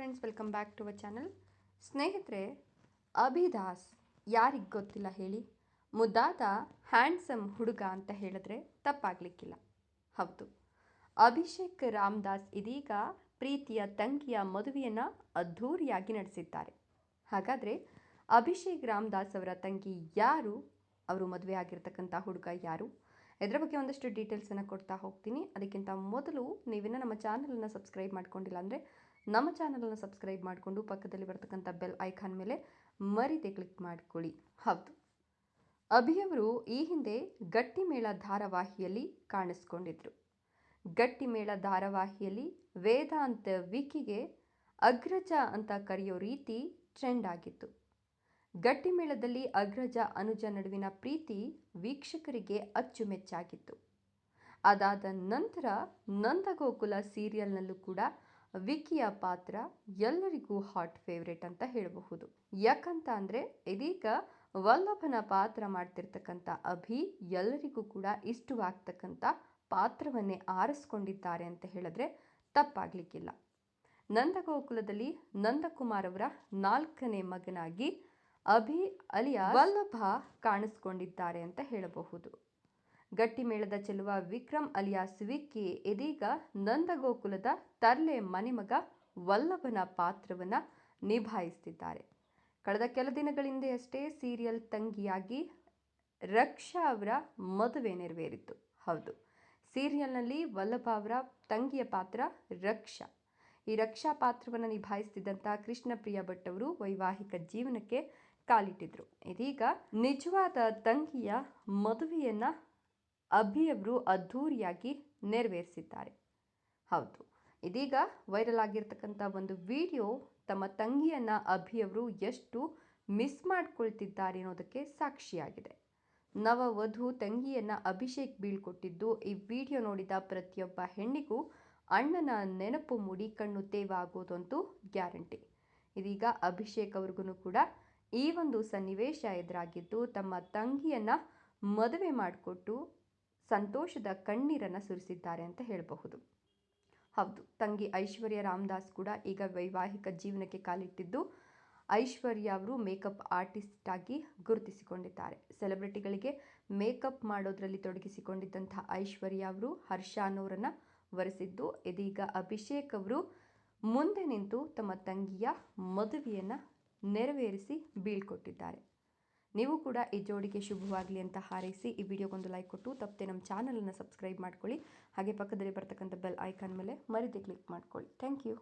Friends welcome back to our channel ಸ್ನೇಹಿತರೆ, ಅಭಿದಾಸ್ ಯಾರಿಗೆ ಗೊತ್ತಿಲ್ಲ ಹೇಳಿ? ಮುದ್ದಾದ ಹ್ಯಾಂಡ್ಸಮ್ ಹುಡುಗ ಅಂತ ಹೇಳಿದ್ರೆ ತಪ್ಪಾಗಲಿಕ್ಕಿಲ್ಲ. ಹೌದು. ಅಭಿಷೇಕ್ ರಾಮದಾಸ್ ಇದೀಗ ಪ್ರೀತಿಯ ತಂಗಿಯ ಮದುವೆಯನ್ನು ಅದ್ಧೂರಿಯಾಗಿ ನಡೆಸಿದ್ದಾರೆ. ಹಾಗಾದರೆ ಅಭಿಷೇಕ್ ರಾಮದಾಸ್ ಅವರ ತಂಗಿ ಯಾರು? ಅವರು ಮದುವೆ ಆಗಿರ್ತಕ್ಕಂಥ ಹುಡುಗ ಯಾರು? ಇದರ ಬಗ್ಗೆ ಒಂದಷ್ಟು ಡೀಟೇಲ್ಸನ್ನು ಕೊಡ್ತಾ ಹೋಗ್ತೀನಿ. ಅದಕ್ಕಿಂತ ಮೊದಲು ನೀವಿನ್ನೂ ನಮ್ಮ ಚಾನಲನ್ನು ಸಬ್ಸ್ಕ್ರೈಬ್ ಮಾಡ್ಕೊಂಡಿಲ್ಲ ಅಂದರೆ ನಮ್ಮ ಚಾನಲನ್ನು ಸಬ್ಸ್ಕ್ರೈಬ್ ಮಾಡಿಕೊಂಡು ಪಕ್ಕದಲ್ಲಿ ಬರ್ತಕ್ಕಂಥ ಬೆಲ್ ಐಕಾನ್ ಮೇಲೆ ಮರಿದೆ ಕ್ಲಿಕ್ ಮಾಡಿಕೊಳ್ಳಿ. ಹೌದು. ಅಭಿಯವರು ಈ ಹಿಂದೆ ಗಟ್ಟಿಮೇಳ ಧಾರಾವಾಹಿಯಲ್ಲಿ ಕಾಣಿಸ್ಕೊಂಡಿದ್ರು. ಗಟ್ಟಿಮೇಳ ಧಾರಾವಾಹಿಯಲ್ಲಿ ವೇದಾಂತ ವಿಕಿಗೆ ಅಗ್ರಜ ಅಂತ ಕರೆಯೋ ರೀತಿ ಟ್ರೆಂಡ್ ಆಗಿತ್ತು. ಗಟ್ಟಿಮೇಳದಲ್ಲಿ ಅಗ್ರಜ ಅನುಜ ನಡುವಿನ ಪ್ರೀತಿ ವೀಕ್ಷಕರಿಗೆ ಅಚ್ಚುಮೆಚ್ಚಾಗಿತ್ತು. ಅದಾದ ನಂತರ ನಂದಗೋಕುಲ ಸೀರಿಯಲ್ನಲ್ಲೂ ಕೂಡ ವಿಕಿಯ ಪಾತ್ರ ಎಲ್ಲರಿಗೂ ಹಾಟ್ ಫೇವ್ರೇಟ್ ಅಂತ ಹೇಳಬಹುದು. ಯಾಕಂತ ಅಂದರೆ ಇದೀಗ ವಲ್ಲಭನ ಪಾತ್ರ ಮಾಡ್ತಿರ್ತಕ್ಕಂಥ ಅಭಿ ಎಲ್ಲರಿಗೂ ಕೂಡ ಇಷ್ಟವಾಗ್ತಕ್ಕಂಥ ಪಾತ್ರವನ್ನೇ ಆರಿಸ್ಕೊಂಡಿದ್ದಾರೆ ಅಂತ ಹೇಳಿದ್ರೆ ತಪ್ಪಾಗಲಿಕ್ಕಿಲ್ಲ. ನಂದಗೋಕುಲದಲ್ಲಿ ನಂದಕುಮಾರ್ ಅವರ ನಾಲ್ಕನೇ ಮಗನಾಗಿ ಅಭಿ ಅಲಿಯಾ ವಲ್ಲಭ ಕಾಣಿಸ್ಕೊಂಡಿದ್ದಾರೆ ಅಂತ ಹೇಳಬಹುದು. ಗಟ್ಟಿಮೇಳದ ಚೆಲುವ ವಿಕ್ರಮ್ ಅಲಿಯಾಸ್ ವಿಕ್ಕಿ ಇದೀಗ ನಂದಗೋಕುಲದ ತರ್ಲೆ ಮನೆಮಗ ವಲ್ಲಭನ ಪಾತ್ರವನ್ನ ನಿಭಾಯಿಸ್ತಿದ್ದಾರೆ. ಕಳೆದ ಕೆಲ ದಿನಗಳಿಂದ ಅಷ್ಟೇ ಸೀರಿಯಲ್ ತಂಗಿಯಾಗಿ ರಕ್ಷಾ ಅವರ ಮದುವೆ ನೆರವೇರಿತ್ತು ಹೌದು, ಸೀರಿಯಲ್ನಲ್ಲಿ ವಲ್ಲಭ ಅವರ ತಂಗಿಯ ಪಾತ್ರ ರಕ್ಷಾ. ಈ ರಕ್ಷಾ ಪಾತ್ರವನ್ನು ನಿಭಾಯಿಸ್ತಿದ್ದಂಥ ಕೃಷ್ಣಪ್ರಿಯ ಭಟ್ ಅವರು ವೈವಾಹಿಕ ಜೀವನಕ್ಕೆ ಕಾಲಿಟ್ಟಿದ್ರು. ಇದೀಗ ನಿಜವಾದ ತಂಗಿಯ ಮದುವೆಯನ್ನ ಅಭಿಯವರು ಅದ್ಧೂರಿಯಾಗಿ ನೆರವೇರಿಸಿದ್ದಾರೆ. ಹೌದು, ಇದೀಗ ವೈರಲ್ ಆಗಿರ್ತಕ್ಕಂಥ ಒಂದು ವಿಡಿಯೋ ತಮ್ಮ ತಂಗಿಯನ್ನ ಅಭಿಯವರು ಎಷ್ಟು ಮಿಸ್ ಮಾಡ್ಕೊಳ್ತಿದ್ದಾರೆ ಅನ್ನೋದಕ್ಕೆ ಸಾಕ್ಷಿಯಾಗಿದೆ. ನವ ವಧು ತಂಗಿಯನ್ನ ಅಭಿಷೇಕ್ ಬೀಳ್ಕೊಟ್ಟಿದ್ದು ಈ ವಿಡಿಯೋ ನೋಡಿದ ಪ್ರತಿಯೊಬ್ಬ ಹೆಣ್ಣಿಗೂ ಅಣ್ಣನ ನೆನಪು ಮೂಡಿ ಕಣ್ಣು ತೇವಾಗೋದಂತೂ ಗ್ಯಾರಂಟಿ. ಇದೀಗ ಅಭಿಷೇಕ್ ಅವ್ರಿಗೂ ಕೂಡ ಈ ಒಂದು ಸನ್ನಿವೇಶ ಎದುರಾಗಿದ್ದು ತಮ್ಮ ತಂಗಿಯನ್ನ ಮದುವೆ ಮಾಡಿಕೊಟ್ಟು ಸಂತೋಷದ ಕಣ್ಣೀರನ್ನು ಸುರಿಸಿದ್ದಾರೆ ಅಂತ ಹೇಳಬಹುದು. ಹೌದು, ತಂಗಿ ಐಶ್ವರ್ಯ ರಾಮದಾಸ್ ಕೂಡ ಈಗ ವೈವಾಹಿಕ ಜೀವನಕ್ಕೆ ಕಾಲಿಟ್ಟಿದ್ದು ಐಶ್ವರ್ಯ ಅವರು ಮೇಕಪ್ ಆರ್ಟಿಸ್ಟ್ ಆಗಿ ಗುರುತಿಸಿಕೊಂಡಿದ್ದಾರೆ. ಸೆಲೆಬ್ರಿಟಿಗಳಿಗೆ ಮೇಕಪ್ ಮಾಡೋದ್ರಲ್ಲಿ ತೊಡಗಿಸಿಕೊಂಡಿದ್ದಂಥ ಐಶ್ವರ್ಯ ಅವರು ಹರ್ಷ ಅನ್ನೋರನ್ನು ವರೆಸಿದ್ದು ಇದೀಗ ಅಭಿಷೇಕ್ ಅವರು ಮುಂದೆ ನಿಂತು ತಮ್ಮ ತಂಗಿಯ ಮದುವೆಯನ್ನು ನೆರವೇರಿಸಿ ಬೀಳ್ಕೊಟ್ಟಿದ್ದಾರೆ. ನೀವು ಕೂಡ ಈ ಜೋಡಿಗೆ ಶುಭವಾಗಲಿ ಅಂತ ಹಾರೈಸಿ ಈ ವಿಡಿಯೋಗೊಂದು ಲೈಕ್ ಕೊಟ್ಟು ತಪ್ಪದೆ ನಮ್ಮ ಚಾನಲನ್ನು ಸಬ್ಸ್ಕ್ರೈಬ್ ಮಾಡ್ಕೊಳ್ಳಿ. ಹಾಗೆ ಪಕ್ಕದಲ್ಲಿ ಬರ್ತಕ್ಕಂಥ ಬೆಲ್ ಐಕಾನ್ ಮೇಲೆ ಮರಿದೆ ಕ್ಲಿಕ್ ಮಾಡ್ಕೊಳ್ಳಿ. Thank you